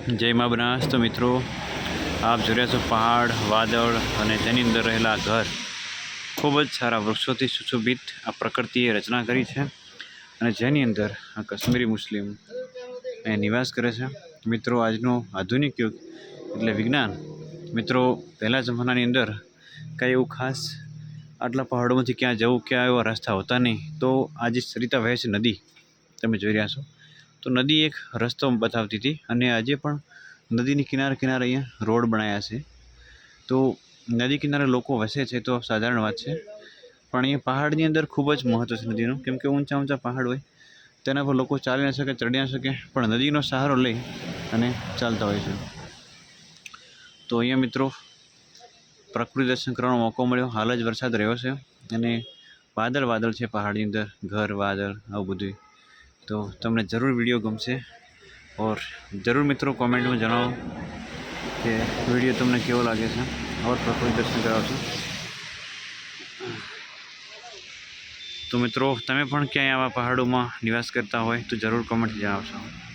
જય મા બનાસ. તો મિત્રો, આપ જોઈ રહ્યા છો પહાડ, વાદળ અને તેની અંદર રહેલા ઘર. ખૂબ જ સારા વૃક્ષોથી સુશોભિત આ પ્રકૃતિએ રચના કરી છે અને જેની અંદર આ કાશ્મીરી મુસ્લિમ એ નિવાસ કરે છે. મિત્રો, આજનો આધુનિક યુગ એટલે વિજ્ઞાન. મિત્રો, પહેલાં જમાનાની અંદર કાંઈ એવું ખાસ આટલા પહાડોમાંથી ક્યાં જવું, ક્યાં એવા રસ્તા હોતા નહીં. તો આજે સરિતા વહે છે નદી, તમે જોઈ રહ્યા છો. તો નદી એક રસ્તો બતાવતી હતી અને આજે પણ નદીની કિનારે કિનારે અહીંયા રોડ બનાવ્યા છે. તો નદી કિનારે લોકો વસે છે તો સાધારણ વાત છે. પણ અહીંયા પહાડની અંદર ખૂબ જ મહત્ત્વ છે નદીનું. કેમ કે ઊંચા ઊંચા પહાડ હોય, તેના પર લોકો ચાલી ન શકે, ચડી ન શકે, પણ નદીનો સહારો લઈ અને ચાલતા હોય છે. તો અહીંયા મિત્રો પ્રકૃતિ દર્શન કરવાનો મોકો મળ્યો. હાલ જ વરસાદ રહ્યો છે અને વાદળ વાદળ છે પહાડની અંદર. ઘર વાદળ, આવું બધું તો તમને જરૂર વીડિયો ગમશે ઓર જરૂર મિત્રો કોમેન્ટમાં જણાવો કે વીડિયો તમને કેવો લાગે છે ઓર પ્રકૃતિ દર્શન કરાવશો. તો મિત્રો, તમે પણ ક્યાંય આવા પહાડોમાં નિવાસ કરતા હોય તો જરૂર કોમેન્ટ જણાવશો.